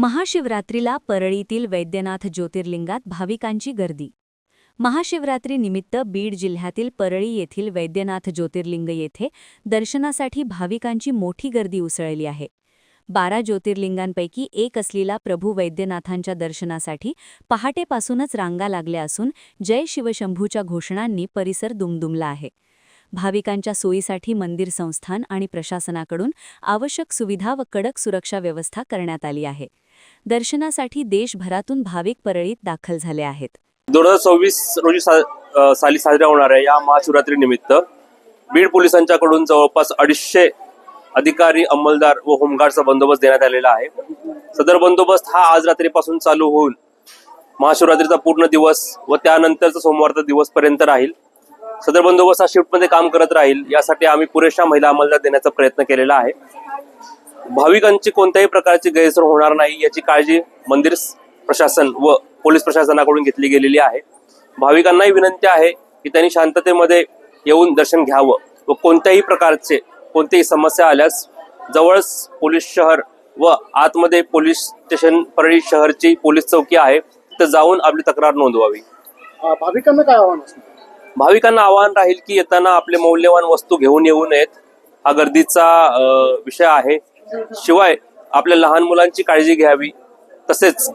महाशिवरात्रीला परळीतील वैद्यनाथ ज्योतिर्लिंगात भाविकांची गर्दी. महाशिवरात्रीनिमित्त बीड जिल्ह्यातील परळी येथील वैद्यनाथ ज्योतिर्लिंग येथे दर्शनासाठी भाविकांची मोठी गर्दी उसळली आहे. बारा ज्योतिर्लिंगांपैकी एक असलेला प्रभू वैद्यनाथांच्या दर्शनासाठी पहाटेपासूनच रांगा लागल्या असून जय शिवशंभूच्या घोषणांनी परिसर दुमदुमला आहे. भाविकांच्या सोयीसाठी मंदिर संस्थान आणि प्रशासनाकडून आवश्यक सुविधा व कडक सुरक्षा व्यवस्था करण्यात आली आहे. दर्शनासाठी देशभरातून भाविक परळीत दाखल झाले आहेत. दोन हजार सव्वीस रोजी सा साली साजऱ्या होणाऱ्या या महाशिवरात्री निमित्त बीड पोलिसांच्याकडून जवळपास अडीचशे अधिकारी अंमलदार व होमगार्डचा बंदोबस्त देण्यात आलेला आहे. सदर बंदोबस्त हा आज रात्रीपासून चालू होऊन महाशिवरात्रीचा पूर्ण दिवस व त्यानंतरचा सोमवारचा दिवसपर्यंत राहील. सदर बंदोबस्त हा शिफ्टमध्ये काम करत राहील. यासाठी आम्ही पुरेशा महिला अंमलदार देण्याचा प्रयत्न केलेला आहे. भाविकांची कोणत्याही प्रकारची गैरसोय होणार नाही याची काळजी मंदिर प्रशासन व पोलीस प्रशासनाकडून घेतली गेलेली आहे. भाविकांनाही विनंती आहे की त्यांनी शांततेमध्ये येऊन दर्शन घ्यावं व कोणत्याही प्रकारचे कोणतीही समस्या आल्यास जवळच पोलीस शहर व आतमध्ये पोलीस स्टेशन परळी शहरची पोलीस चौकी आहे. तर जाऊन आपली तक्रार नोंदवावी. भाविकांना काय आव्हान भाविकांना आवाहन राहील की येताना आपले मौल्यवान वस्तू घेऊन येऊ नयेत. हा गर्दीचा विषय आहे. शिवाय आपल्या लहान मुलांची काळजी घ्यावी. तसेच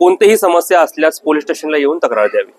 कोणतीही समस्या असल्यास पोलीस स्टेशनला येऊन तक्रार द्यावी.